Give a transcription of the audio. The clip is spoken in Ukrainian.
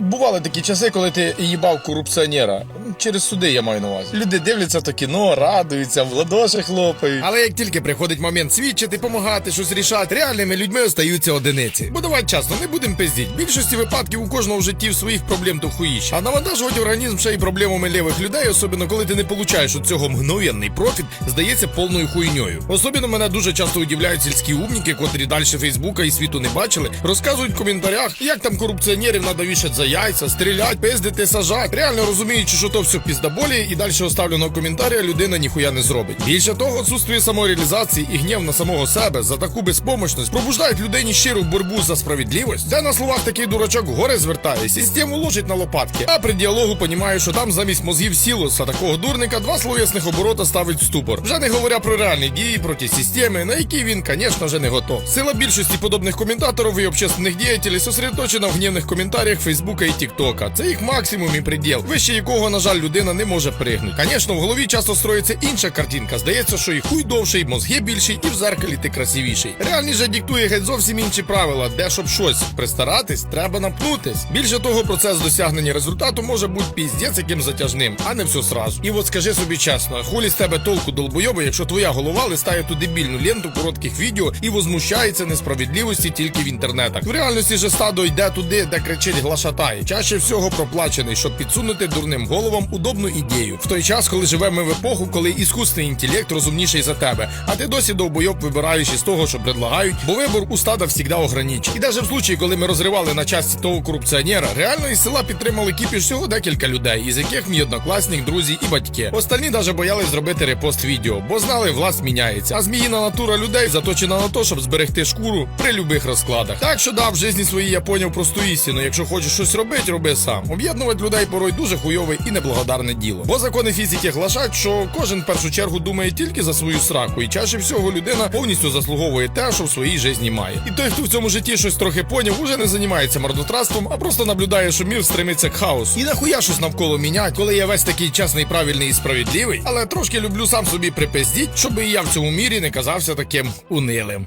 Бували такі часи, коли ти їбав корупціонера. Ну, Через суди я маю на увазі. Люди дивляться то кіно, радуються, в ладоші хлопають. Але як тільки приходить момент свідчити, помагати, щось рішати, реальними людьми остаються одиниці. Бо давай чесно, не будемо пиздіть. В більшості випадків у кожного в житті своїх проблем то хуїще. А навантажувати організм ще й проблемами лівих людей, особливо коли ти не получаєш від цього мгновенний профіт, здається повною хуйньою. Особливо мене дуже часто удивляють сільські умніки, котрі далі Фейсбука і світу не бачили, розказують в коментарях, як там корупціонерів надо вішать за яйця, стрілять, пиздити, сажать. Реально розуміючи, що то все піздаболі, і далі оставленого коментаря людина ніхуя не зробить. Більше того, отсутствие самореалізації і гнів на самого себе за таку безпомощність пробуждають людині щиру боротьбу за справедливість. Де на словах такий дурачок в гори звертає, систему ложить на лопатки, а при діалогу понімає, що там замість мозгів сілоса такого дурника два словесних оборота ставить в ступор. Вже не говоря про реальні дії проти системи, на які він, звісно же, не готов. Сила більшості подобних коментаторів і общественних діятелів сосредоточена в гнівних коментарях Фейсбука і Тіктока. Це їх максимум і приділ, вище якого, на жаль, людина не може пригнути. Звісно, в голові часто строїться інша картинка. Здається, що і хуй довший, мозги більший, і в зеркалі ти красивіший. Реальність же диктує геть зовсім інші правила, де щоб щось пристаратись, треба напнутись. Більше того, процес досягнення результату може бути піздець яким затяжним, а не все сразу. І от скажи собі чесно, хулі з тебе толку долбойоба, якщо твоя голова листає ту дебільну ленту коротких відео і возмущається несправедливості тільки в інтернетах. В реальності же стадо йде туди, де кричить глашатай. Чаще всього проплачений, щоб підсунути дурним головам удобну ідею. В той час, коли живемо в епоху, коли іскусний інтелект розумніший за тебе, а ти досі довбойоб вибираєш із того, що предлагають, бо вибор у стада завжди ограничений. І навіть в случаї, коли ми розривали на часті того корупціонера, реально із села підтримали кіпіш всього декілька людей, із яких мій однокласник, друзі і батьки. Остальні навіть боялись зробити репост відео, бо знали, власть міняється. А зміїна натура людей заточена на те, щоб зберегти шкуру при любих розкладах. Так що да, в житті своїй я поняв просту істину. Якщо хочеш щось робити, роби сам. Об'єднувати людей порой дуже хуйове і неблагодарне діло. Бо закони фізики глашать, що кожен в першу чергу думає тільки за свою сраку, і чаще всього людина повністю заслуговує те, що в своїй житті має. І той, хто в цьому житті щось трохи поняв, уже не займається марнотратством, а просто наблюдає, що мір стремиться к хаосу. І нахуя щось навколо мінять, коли я весь такий чесний, правильний і справедливий, але трошки люблю сам собі припиздіть, щоб і я в цьому мірі не казався таким унилим.